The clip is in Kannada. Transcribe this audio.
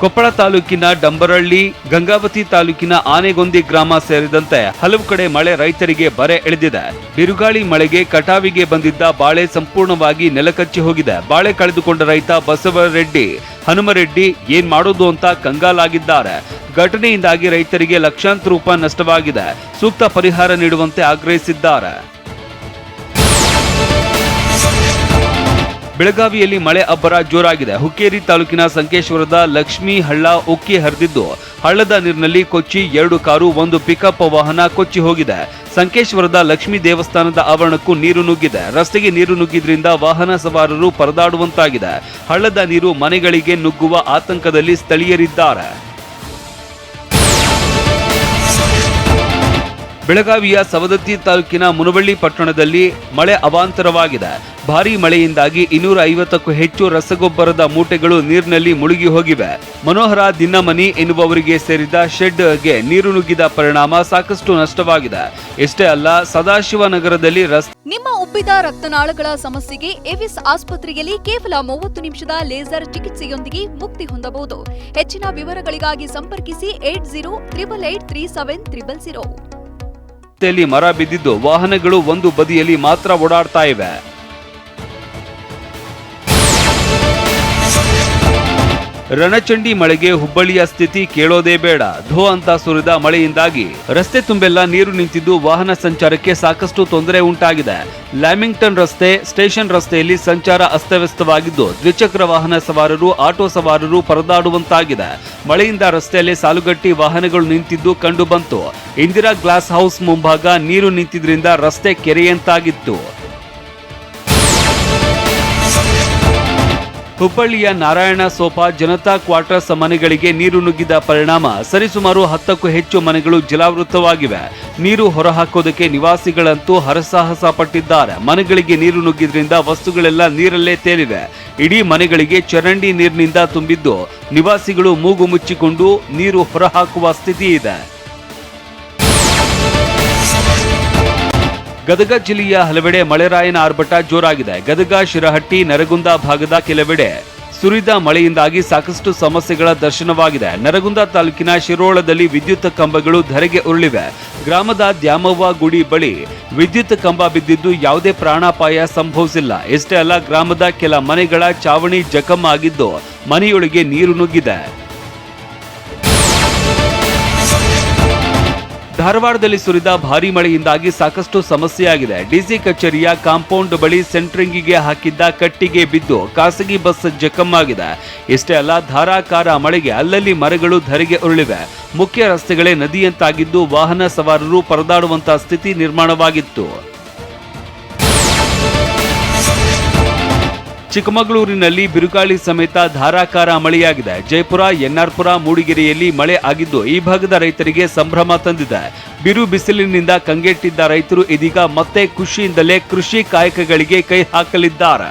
ಕೊಪ್ಪಳ ತಾಲೂಕಿನ ಡಂಬರಳ್ಳಿ ಗಂಗಾವತಿ ತಾಲೂಕಿನ ಆನೆಗೊಂದಿ ಗ್ರಾಮ ಸೇರಿದಂತೆ ಹಲವು ಕಡೆ ಮಳೆ ರೈತರಿಗೆ ಬರೆ ಎಳೆದಿದೆ. ಬಿರುಗಾಳಿ ಮಳೆಗೆ ಕಟಾವಿಗೆ ಬಂದಿದ್ದ ಬಾಳೆ ಸಂಪೂರ್ಣವಾಗಿ ನೆಲಕಚ್ಚಿ ಹೋಗಿದೆ. ಬಾಳೆ ಕಳೆದುಕೊಂಡ ರೈತ ಬಸವರೆಡ್ಡಿ, ಹನುಮರೆಡ್ಡಿ ಏನ್ ಮಾಡೋದು ಅಂತ ಕಂಗಾಲಾಗಿದ್ದಾರೆ. ಘಟನೆಯಿಂದಾಗಿ ರೈತರಿಗೆ ಲಕ್ಷಾಂತರ ರೂಪಾಯಿ ನಷ್ಟವಾಗಿದೆ. ಸೂಕ್ತ ಪರಿಹಾರ ನೀಡುವಂತೆ ಆಗ್ರಹಿಸಿದ್ದಾರೆ. ಬೆಳಗಾವಿಯಲ್ಲಿ ಮಳೆ ಅಬ್ಬರ ಜೋರಾಗಿದೆ. ಹುಕ್ಕೇರಿ ತಾಲೂಕಿನ ಸಂಕೇಶ್ವರದ ಲಕ್ಷ್ಮೀ ಹಳ್ಳ ಉಕ್ಕಿ ಹರಿದಿದ್ದು. ಹಳ್ಳದ ನೀರಿನಲ್ಲಿ ಕೊಚ್ಚಿ ಎರಡು ಕಾರು, ಒಂದು ಪಿಕಪ್ ವಾಹನ ಕೊಚ್ಚಿ ಹೋಗಿದೆ. ಸಂಕೇಶ್ವರದ ಲಕ್ಷ್ಮೀ ದೇವಸ್ಥಾನದ ಆವರಣಕ್ಕೂ ನೀರು ನುಗ್ಗಿದೆ. ರಸ್ತೆಗೆ ನೀರು ನುಗ್ಗಿದ್ರಿಂದ ವಾಹನ ಸವಾರರು ಪರದಾಡುವಂತಾಗಿದೆ. ಹಳ್ಳದ ನೀರು ಮನೆಗಳಿಗೆ ನುಗ್ಗುವ ಆತಂಕದಲ್ಲಿ ಸ್ಥಳೀಯರಿದ್ದಾರೆ. ಬೆಳಗಾವಿಯ ಸವದತ್ತಿ ತಾಲೂಕಿನ ಮುನವಳ್ಳಿ ಪಟ್ಟಣದಲ್ಲಿ ಮಳೆ ಅವಾಂತರವಾಗಿದೆ. ಭಾರೀ ಮಳೆಯಿಂದಾಗಿ ಇನ್ನೂರ ಐವತ್ತಕ್ಕೂ ಹೆಚ್ಚು ರಸಗೊಬ್ಬರದ ಮೂಟೆಗಳು ನೀರಿನಲ್ಲಿ ಮುಳುಗಿ ಹೋಗಿವೆ. ಮನೋಹರ ದಿನ್ನಮನಿ ಎನ್ನುವವರಿಗೆ ಸೇರಿದ ಶೆಡ್ಗೆ ನೀರು ನುಗ್ಗಿದ ಪರಿಣಾಮ ಸಾಕಷ್ಟು ನಷ್ಟವಾಗಿದೆ. ಇಷ್ಟೇ ಅಲ್ಲ, ಸದಾಶಿವನಗರದಲ್ಲಿ ರಸ್ತೆ ನಿಮ್ಮ ಉಬ್ಬಿದ ರಕ್ತನಾಳಗಳ ಸಮಸ್ಯೆಗೆ ಎವಿಸ್ ಆಸ್ಪತ್ರೆಯಲ್ಲಿ ಕೇವಲ ಮೂವತ್ತು ನಿಮಿಷದ ಲೇಸರ್ ಚಿಕಿತ್ಸೆಯೊಂದಿಗೆ ಮುಕ್ತಿ ಹೊಂದಬಹುದು. ಹೆಚ್ಚಿನ ವಿವರಗಳಿಗಾಗಿ ಸಂಪರ್ಕಿಸಿ eight zero triple eight three seven triple zero. ರಸ್ತೆಯಲ್ಲಿ ಮರ ಬಿದ್ದಿದ್ದು ವಾಹನಗಳು ಒಂದು ಬದಿಯಲ್ಲಿ ಮಾತ್ರ ಓಡಾಡ್ತಾ ಇವೆ. ರಣಚಂಡಿ ಮಳೆಗೆ ಹುಬ್ಬಳ್ಳಿಯ ಸ್ಥಿತಿ ಕೇಳೋದೇ ಬೇಡ. ಧೋ ಅಂತ ಸುರಿದ ಮಳೆಯಿಂದಾಗಿ ರಸ್ತೆ ತುಂಬೆಲ್ಲ ನೀರು ನಿಂತಿದ್ದು ವಾಹನ ಸಂಚಾರಕ್ಕೆ ಸಾಕಷ್ಟು ತೊಂದರೆ ಉಂಟಾಗಿದೆ. ಲ್ಯಾಮಿಂಗ್ಟನ್ ರಸ್ತೆ, ಸ್ಟೇಷನ್ ರಸ್ತೆಯಲ್ಲಿ ಸಂಚಾರ ಅಸ್ತವ್ಯಸ್ತವಾಗಿದ್ದು ದ್ವಿಚಕ್ರ ವಾಹನ ಸವಾರರು, ಆಟೋ ಸವಾರರು ಪರದಾಡುವಂತಾಗಿದೆ. ಮಳೆಯಿಂದ ರಸ್ತೆಯಲ್ಲಿ ಸಾಲುಗಟ್ಟಿ ವಾಹನಗಳು ನಿಂತಿದ್ದು ಕಂಡು ಬಂತು ಇಂದಿರಾ ಗ್ಲಾಸ್ ಹೌಸ್ ಮುಂಭಾಗ ನೀರು ನಿಂತಿದ್ರಿಂದ ರಸ್ತೆ ಕೆರೆಯಂತಾಗಿತ್ತು. ಹುಬ್ಬಳ್ಳಿಯ ನಾರಾಯಣ ಸೋಪಾ ಜನತಾ ಕ್ವಾರ್ಟರ್ಸ್ ಮನೆಗಳಿಗೆ ನೀರು ನುಗ್ಗಿದ ಪರಿಣಾಮ ಸರಿಸುಮಾರು ಹತ್ತಕ್ಕೂ ಹೆಚ್ಚು ಮನೆಗಳು ಜಲಾವೃತವಾಗಿವೆ. ನೀರು ಹೊರಹಾಕೋದಕ್ಕೆ ನಿವಾಸಿಗಳಂತೂ ಹರಸಾಹಸ ಪಟ್ಟಿದ್ದಾರೆ. ಮನೆಗಳಿಗೆ ನೀರು ನುಗ್ಗಿದ್ರಿಂದ ವಸ್ತುಗಳೆಲ್ಲ ನೀರಲ್ಲೇ ತೇಲಿವೆ. ಇಡೀ ಮನೆಗಳಿಗೆ ಚರಂಡಿ ನೀರಿನಿಂದ ತುಂಬಿದ್ದು, ನಿವಾಸಿಗಳು ಮೂಗು ಮುಚ್ಚಿಕೊಂಡು ನೀರು ಹೊರಹಾಕುವ ಸ್ಥಿತಿ ಇದೆ ಗದಗ ಜಿಲ್ಲೆಯ ಹಲವೆಡೆ ಮಳೆರಾಯನ ಆರ್ಭಟ ಜೋರಾಗಿದೆ. ಗದಗ, ಶಿರಹಟ್ಟಿ, ನರಗುಂದ ಭಾಗದ ಕೆಲವೆಡೆ ಸುರಿದ ಮಳೆಯಿಂದಾಗಿ ಸಾಕಷ್ಟು ಸಮಸ್ಯೆಗಳ ದರ್ಶನವಾಗಿದೆ. ನರಗುಂದ ತಾಲೂಕಿನ ಶಿರೋಳದಲ್ಲಿ ವಿದ್ಯುತ್ ಕಂಬಗಳು ಧರೆಗೆ ಉರುಳಿವೆ. ಗ್ರಾಮದ ದ್ಯಾಮವ್ವ ಗುಡಿ ಬಳಿ ವಿದ್ಯುತ್ ಕಂಬ ಬಿದ್ದಿದ್ದು ಯಾವುದೇ ಪ್ರಾಣಾಪಾಯ ಸಂಭವಿಸಿಲ್ಲ. ಇಷ್ಟೇ ಅಲ್ಲ, ಗ್ರಾಮದ ಕೆಲ ಮನೆಗಳ ಚಾವಣಿ ಜಖಂ ಆಗಿದ್ದು ಮನೆಯೊಳಗೆ ನೀರು ನುಗ್ಗಿದೆ. ಧಾರವಾಡದಲ್ಲಿ ಸುರಿದ ಭಾರೀ ಮಳೆಯಿಂದಾಗಿ ಸಾಕಷ್ಟು ಸಮಸ್ಯೆಯಾಗಿದೆ. ಡಿಸಿ ಕಚೇರಿಯ ಕಾಂಪೌಂಡ್ ಬಳಿ ಸೆಂಟ್ರಿಂಗಿಗೆ ಹಾಕಿದ್ದ ಕಟ್ಟಿಗೆ ಬಿದ್ದು ಖಾಸಗಿ ಬಸ್ ಜಖಮ್ಮಾಗಿದೆ ಇಷ್ಟೇ ಅಲ್ಲ, ಧಾರಾಕಾರ ಮಳೆಗೆ ಅಲ್ಲಲ್ಲಿ ಮರಗಳು ಧರೆಗೆ ಉರುಳಿವೆ. ಮುಖ್ಯ ರಸ್ತೆಗಳೇ ನದಿಯಂತಾಗಿದ್ದು ವಾಹನ ಸವಾರರು ಪರದಾಡುವಂತಹ ಸ್ಥಿತಿ ನಿರ್ಮಾಣವಾಗಿತ್ತು. ಚಿಕ್ಕಮಗಳೂರಿನಲ್ಲಿ ಬಿರುಗಾಳಿ ಸಮೇತ ಧಾರಾಕಾರ ಮಳೆಯಾಗಿದೆ. ಜಯಪುರ, ಎನ್ಆರ್ಪುರ, ಮೂಡಿಗೆರೆಯಲ್ಲಿ ಮಳೆ ಆಗಿದ್ದು ಈ ಭಾಗದ ರೈತರಿಗೆ ಸಂಭ್ರಮ ತಂದಿದೆ. ಬಿರು ಬಿಸಿಲಿನಿಂದ ಕಂಗೆಟ್ಟಿದ್ದ ರೈತರು ಇದೀಗ ಮತ್ತೆ ಖುಷಿಯಿಂದಲೇ ಕೃಷಿ ಕಾಯಕಗಳಿಗೆ ಕೈ ಹಾಕಲಿದ್ದಾರೆ.